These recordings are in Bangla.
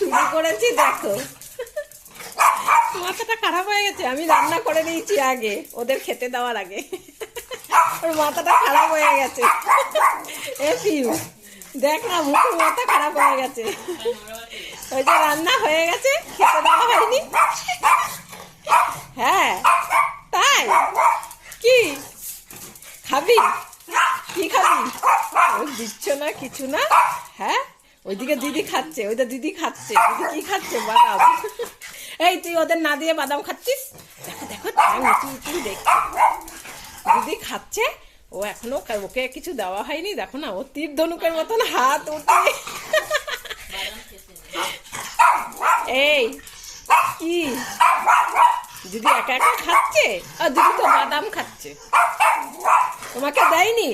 শুরু করেছি, দেখো। মাথাটা খারাপ হয়ে গেছে, আমি রান্না করে দিয়েছি আগে, ওদের খেতে দেওয়ার আগে। ওর মাথাটা খারাপ হয়ে গেছে। এ পিউ, দেখ না, মুখের মাথা খারাপ হয়ে গেছে। ওই যে রান্না হয়ে গেছে, খেতে দেওয়া হয়নি। হ্যাঁ তাই? কি? খাবি? কি খাবি? দিচ্ছ না, কিছু না? হ্যাঁ? ওইদিকে দিদি খাচ্ছে, ওইটা দিদি খাচ্ছে, দিদি কি খাচ্ছে বাদাম? এই, তুই ওদের না দিয়ে বাদাম খাচ্ছিস? দেখো দেখো উঁচু উঁচু দেখছে। দিদি খাচ্ছে, ও এখনও ওকে কিছু দেওয়া হয়নি, দেখো না, ও তীর ধনুকের মতন হাত উঠে। এই, কি? দিদি একা একা খাচ্ছে? আর দিদি তো বাদাম খাচ্ছে। তোমাকে দেয়নি?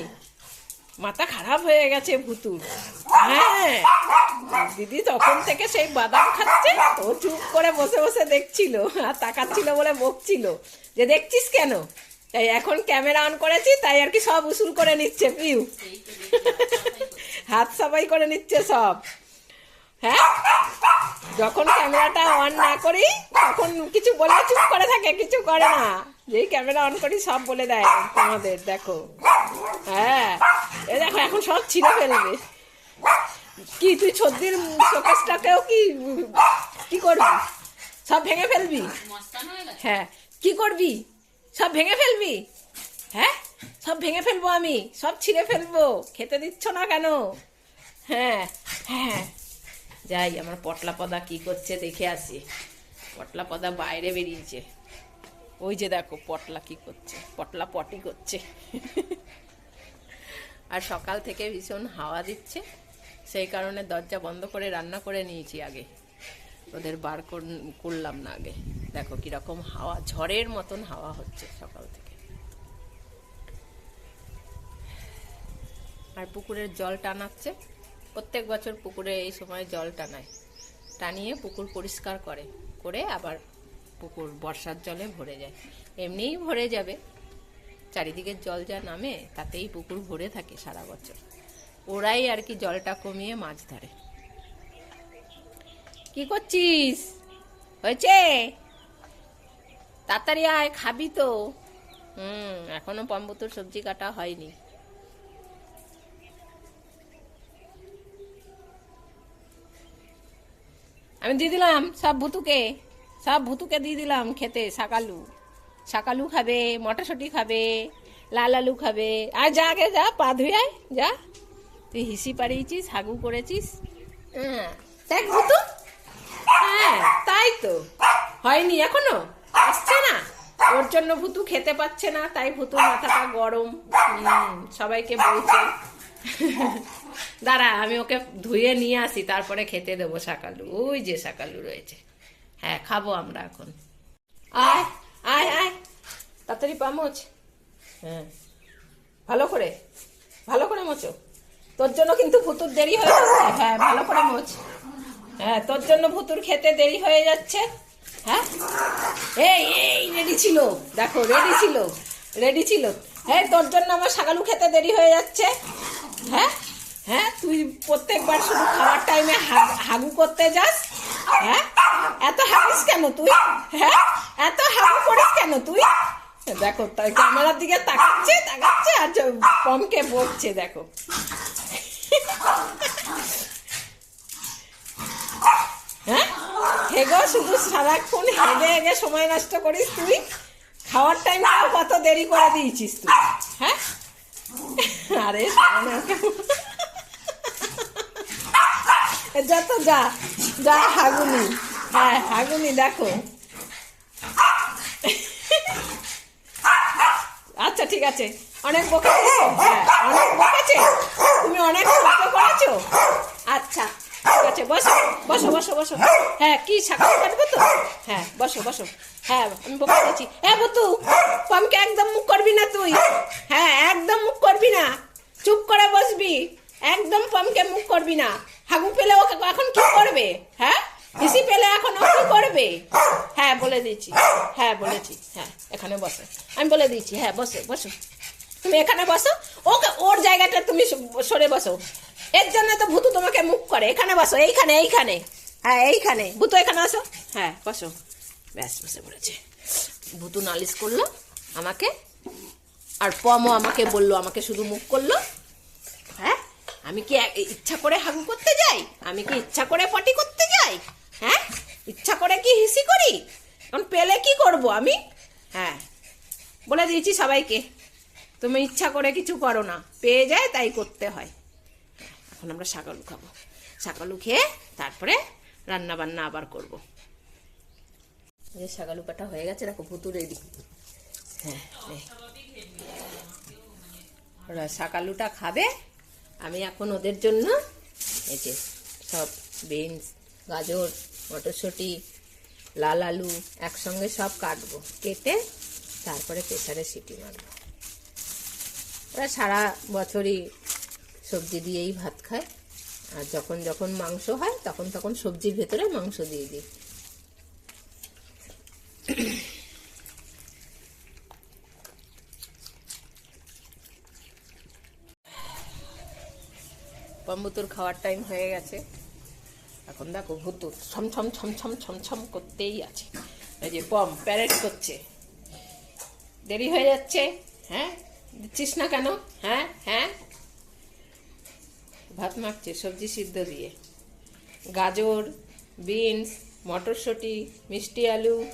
মাথা খারাপ হয়ে গেছে ভুতুর হ্যাঁ দিদি তখন থেকে সেই বাদাম খাচ্ছে ও চুপ করে বসে বসে দেখছিল, আর তাকাচ্ছিল বলে বকছিল, যে দেখছিস কেন? তাই এখন ক্যামেরা অন করেছি, তাই আর কি সব উসুল করে নিচ্ছে, পিউ। হাত সাফাই করে নিচ্ছে সব। হ্যাঁ যখন ক্যামেরাটা অন না করি, তখন কিছু বলে চুপ করে থাকে, কিছু করে না। যেই ক্যামেরা অন করি, সব বলে দেয় তোমাদের, দেখো। হ্যাঁ। এ দেখো, এখন সব ছিঁড়ে ফেলবে। কি, তুই সর্দির শোকেসটাকেও কি কি করবি? সব ভেঙে ফেলবি? হ্যাঁ কি করবি? সব ভেঙে ফেলবি? হ্যাঁ? সব ভেঙে ফেলব আমি, সব ছিঁড়ে ফেলব, খেতে দিচ্ছ না কেন? হ্যাঁ হ্যাঁ। যাই, আমার পটলা পদা কি করছে দেখে আসি। পটলা পদা বাইরে বেরিয়েছে। ওই যে দেখো, পটলা কি করছে, পটলা পটি করছে। আর সকাল থেকে ভীষণ হাওয়া দিচ্ছে। সেই কারণে দরজা বন্ধ করে রান্না করে নিয়েছি আগে। ওদের বার কর- করলাম না আগে। দেখো কীরকম হাওয়া, ঝড়ের মতন হাওয়া হচ্ছে সকাল থেকে। আর পুকুরের জল টানাচ্ছে। প্রত্যেক বছর পুকুরে এই সময় জল টানায়। টানিয়ে পুকুর পরিষ্কার করে করে আবার পুকুর বর্ষার জলে ভরে যায়। এমনিই ভরে যাবে। চারিদিকের জল যা নামে, তাতেই পুকুর ভরে থাকে সারা বছর। ওরাই আর কি জলটা কমিয়ে মাছ ধরে। কি করছিস? হয়েছে? তাড়াতাড়ি আয়, খাবি তো। হুম, এখনও পম্বুতুর সবজি কাটা হয়নি। আমি দিয়ে দিলাম সব ভুতুকে সব ভুতুকে দিয়ে দিলাম খেতে শাকালু শাকালু খাবে, মটরশুঁটি খাবে, লাল আলু খাবে। আর যা, আগে যা, পা ধুয়ে যা। তুই হিসি পাড়িয়েছিস, হাগু করেছিস। হ্যাঁ। দেখ ভুতু। হ্যাঁ তাই তো। হয়নি এখনও? আসছে না? ওর জন্য ভুতু খেতে পাচ্ছে না, তাই ভুতুর মাথাটা গরম। সবাইকে বলছে। দাঁড়া, আমি ওকে ধুয়ে নিয়ে আসি, তারপরে খেতে দেবো শাকালু। ওই যে শাকালু রয়েছে। হ্যাঁ খাব আমরা এখন। আয়। আয় আয়। তাড়াতাড়ি পামোচ হ্যাঁ। ভালো করে ভালো করে মোচো তোর জন্য কিন্তু ভুতুর দেরি হয়ে যাচ্ছে। হ্যাঁ ভালো করে মোচ হ্যাঁ তোর জন্য ভুতুর খেতে দেরি হয়ে যাচ্ছে। হ্যাঁ? এই এই রেডি ছিল। দেখো রেডি ছিল। রেডি ছিল। হ্যাঁ তোর জন্য আমার সাগালু খেতে দেরি হয়ে যাচ্ছে। হ্যাঁ? হ্যাঁ তুই প্রত্যেকবার শুধু খাওয়ার টাইমে হাগু করতে যাস। হ্যাঁ? এত কেন তুই? হ্যাঁ? এত করিস কেন তুই? দেখো ক্যামেরার দিকে তাকাচ্ছে তাকাচ্ছে আর পমকে দেখো। হ্যাঁ? হেগো শুধু সারাক্ষণ হেগে হেগে সময় নষ্ট করিস তুই? খাওয়ার টাইমটাও কত দেরি করে দিয়েছিস তুই? হ্যাঁ? আরে যত যা যা হাগুনি। হ্যাঁ হাগুনি, দেখো। আচ্ছা ঠিক আছে। অনেক বকেছে হ্যাঁ অনেক বকেছে তুমি অনেক শব্দ করেছ? আচ্ছা ঠিক আছে, বসো বসো বসো বসো। হ্যাঁ কি শাখা কাটবো তো? হ্যাঁ বসো বসো। হ্যাঁ আমি বকে দিচ্ছি হ্যাঁ বতু পমকে একদম মুখ করবি না তুই? হ্যাঁ একদম মুখ করবি না। চুপ করে বসবি। একদম পমকে মুখ করবি না। হাগু পেলে ওকে এখন কি করবে? হ্যাঁ? হিসি পেলে এখন ও কি করবে? হ্যাঁ বলে দিচ্ছি। হ্যাঁ বলেছি হ্যাঁ এখানে বসো। আমি বলে দিচ্ছি। হ্যাঁ বসো বসো। তুমি এখানে বসো। ওকে, ওর জায়গাটা তুমি সরে বসো। এর জন্য তো ভূতু তোমাকে মুখ করে। এখানে বসো, এইখানে এইখানে। হ্যাঁ এইখানে। ভূতু, এখানে আসো। হ্যাঁ বসো। ব্যাস, বসে পড়েছে। ভূতু নালিশ করল আমাকে। আর পমও আমাকে বলল, আমাকে শুধু মুখ করল। হ্যাঁ? আমি কি ইচ্ছা করে হাগু করতে যাই? আমি কি ইচ্ছা করে পটি করতে যাই? হ্যাঁ? ইচ্ছা করে কি হিসি করি? এখন পেলে কি করব আমি? হ্যাঁ। বলে দিয়েছি সবাইকে, তুমি ইচ্ছা করে কিছু করো না। পেয়ে যায়, তাই করতে হয়। এখন আমরা শাকালু খাব। শাকালু খেয়ে তারপরে রান্না বান্না আবার করব। যে শাকালু কাটা হয়ে গেছে, দেখো ভুতু রেডি হ্যাঁ শাকালুটা খাবে আমি এখন ওদের জন্য এই যে সব বিনস, গাজর, মটরশুঁটি, লাল আলু একসঙ্গে সব কাটবো, কেটে তারপরে প্রেশারে সিটি মারবো। ওরা সারা বছরই সবজি দিয়েই ভাত খায়, আর যখন যখন মাংস হয়, তখন তখন সবজির ভেতরে মাংস দিয়ে দিই। পম্বুতুর খাওয়ার টাইম হয়ে গেছে। এখন দেখো ভুতুর ছমছম ছমছম ছমছম করতেই আছে। এই যে পম প্যারেড করছে। দেরি হয়ে যাচ্ছে? হ্যাঁ? দিচ্ছিস না কেন? হ্যাঁ? হ্যাঁ? ভাত মাখছে সবজি সিদ্ধ দিয়ে। গাজর, বিনস, মটরশুঁটি, মিষ্টি আলু,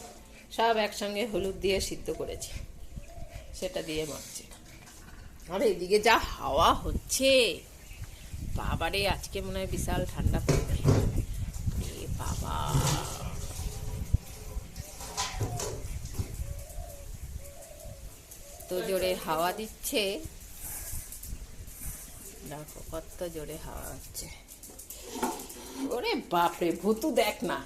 সব একসঙ্গে হলুদ দিয়ে সিদ্ধ করেছি। সেটা দিয়ে মাখছে। আর এদিকে যা হাওয়া হচ্ছে। বাবারে, আজকে মনে হয় বিশাল ঠান্ডা পড়বে। বাবা। তো জোরে হাওয়া দিচ্ছে। দেখো, কত জোরে হাওয়া হচ্ছে। ওরে বাপরে, ভুতু দেখ না।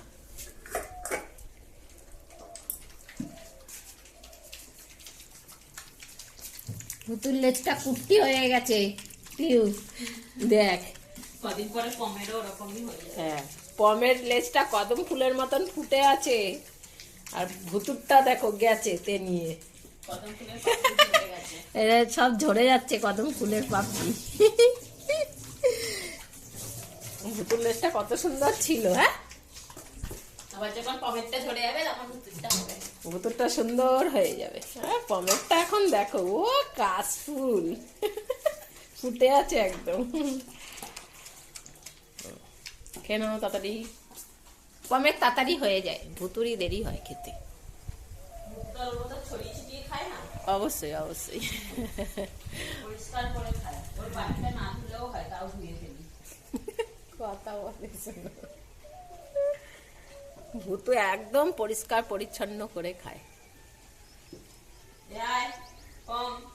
ভুতুর লেজটা কুট্টি হয়ে গেছে। পিউ দেখ। কদিন পরে ওরকমই হয়ে হ্যাঁ পমের লেজটা কদম ফুলের মতন ফুটে আছে। আর ভুতুরটা দেখো গেছে তে নিয়ে। এরা সব ঝরে যাচ্ছে কদম ফুলের পাপড়ি। ভুতুর লেজটা কত সুন্দর ছিল হ্যাঁ? ভুতুরটা সুন্দর হয়ে যাবে। হ্যাঁ পমেরটা এখন দেখো ও কাশফুল ফুটে আছে একদম। কেন তাড়াতাড়ি। পমের তাড়াতাড়ি হয়ে যায় ভুতুরই দেরি হয় খেতে। ভুতুর খায়। অবশ্যই অবশ্যই খায় শোনো। একদম পরিষ্কার পরিচ্ছন্ন করে খায়। কম।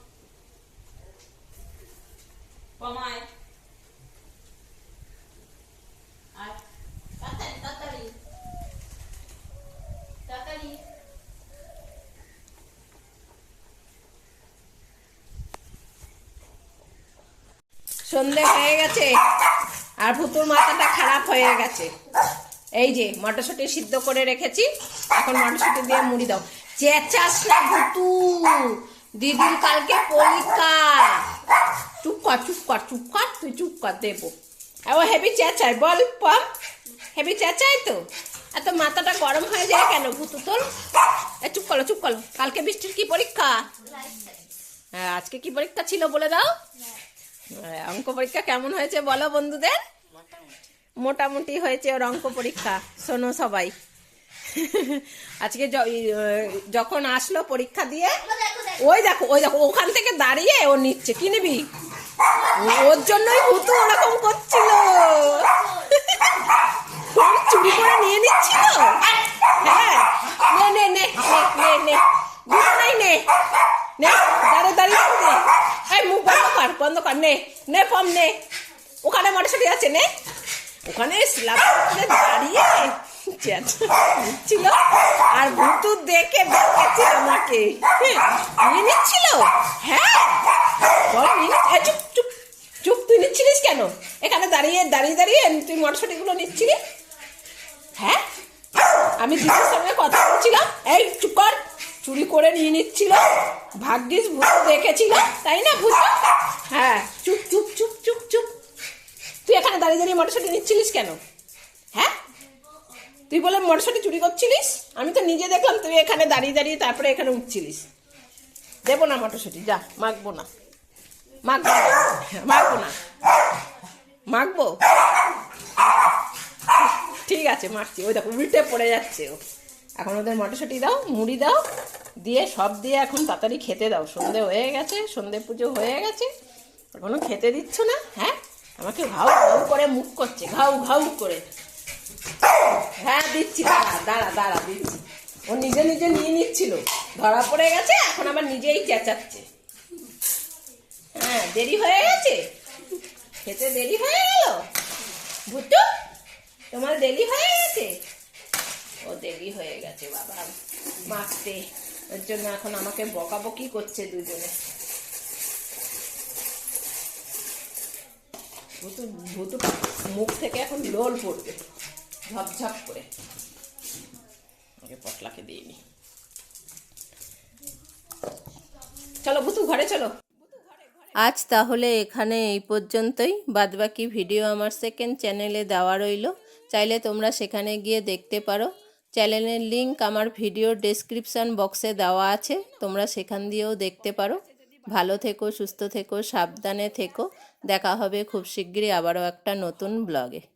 সন্ধে হয়ে গেছে, আর ভুতুর মাথাটা খারাপ হয়ে গেছে। এই যে, মটরশুঁটি সিদ্ধ করে রেখেছি, এখন মটরশুঁটি দিয়ে মুড়ি দাও। চেঁচাস না ভুতু দিদির কালকে পরীক্ষা। চুপ কর চুপ কর চুপ কর তুই চুপ কর দেবো ও হেভি চেঁচাই বল পম হেভি চেঁচাই তো এত মাথাটা গরম হয়ে যায় কেন ভুতু তোর চুপ করো চুপ করো কালকে বৃষ্টির কি পরীক্ষা? হ্যাঁ আজকে কি পরীক্ষা ছিল বলে দাও। হ্যাঁ, অঙ্ক পরীক্ষা কেমন হয়েছে বলো বন্ধুদের? মোটামুটি হয়েছে ওর অঙ্ক পরীক্ষা শোনো সবাই। আজকে যখন আসলো পরীক্ষা দিয়ে ওই দেখো ওই দেখো ওখান থেকে দাঁড়িয়ে ও নিচ্ছে। কি নিবি? ওর জন্যই ভূতু ওরকম করছিল। চুরি করে নিয়ে নিচ্ছিল? হ্যাঁ নে নে নে নে নে নে। নে। দাঁড়িয়ে দাঁড়িয়ে নে। এই মুখ বন্ধ কর নে নে পম নে। ওখানে মটরশুটি আছে, নে। ওখানে স্ল্যাব দাঁড়িয়ে ছিল? আর ভুতু দেখে দেখেছে আমাকে। নিয়ে নিচ্ছিল? হ্যাঁ। বল, নিয়ে চুপ চুপ চুপ। তুই নিচ্ছিলিস কেন? এখানে দাঁড়িয়ে দাঁড়িয়ে দাঁড়িয়ে তুই মটরশুটিগুলো নিচ্ছিলি? হ্যাঁ? আমি দিদির সঙ্গে কথা বলছিলাম। এই, চুপ কর। চুরি করে নিয়ে নিচ্ছিল। ভাগ্যিস ভূত দেখেছিল, তাই না ভূত? হ্যাঁ চুপ চুপ চুপ চুপ চুপ। তুই এখানে দাঁড়িয়ে দাঁড়িয়ে মটরশুটি নিচ্ছিলিস কেন? হ্যাঁ? তুই বলে মটরশুঁটি চুরি করছিলিস? আমি তো নিজে দেখলাম তুই এখানে দাঁড়িয়ে দাঁড়িয়ে তারপরে এখানে উঠছিলিস। দেবো না মটরশুঁটি, যা, মাখবো না। মাখবো মাখবো না। মাখবো? ঠিক আছে, মাখছি। ওই দেখো, উল্টে পড়ে যাচ্ছে ও। এখন ওদের মটরশুঁটি দাও, মুড়ি দাও, দিয়ে সব দিয়ে এখন তাড়াতাড়ি খেতে দাও। সন্ধে হয়ে গেছে, সন্ধে পুজো হয়ে গেছে। এখনও খেতে দিচ্ছ না হ্যাঁ? আমাকে ঘাউ ঘাউ করে মুখ করছে, ঘাউ ঘাউ করে। হ্যাঁ দিচ্ছি, দাঁড়া দাঁড়া দাঁড়া, দিচ্ছি। ও নিজে নিজে নিয়ে নিচ্ছিল। ধরা পড়ে গেছে, এখন আবার নিজেই চেঁচাচ্ছে। হ্যাঁ দেরি হয়ে গেছে? খেতে দেরি হয়ে গেল? ভুট্টু, তোমার দেরি হয়ে গেছে? ও দেরি হয়ে গেছে, বাবা। মাখতে ওর জন্য এখন আমাকে বকাবকি করছে দুজনে। ভুতু ভুতু মুখ থেকে এখন লোল পড়বে। ঝপঝপ করে। আগে পটলাকে দিইনি চলো ভুতু ঘরে চলো। আজ তাহলে এখানে এই পর্যন্তই। বাদবাকি ভিডিও আমার সেকেন্ড চ্যানেলে দেওয়া রইল। চাইলে তোমরা সেখানে গিয়ে দেখতে পারো। চ্যানেলের লিংক আমার ভিডিও ডেসক্রিপশন বক্সে দেওয়া আছে। তোমরা সেখান দিয়েও দেখতে পারো। ভালো থেকো, সুস্থ থেকো, সাবধানে থেকো। দেখা হবে খুব শিগগিরই আবারও একটা নতুন ব্লগে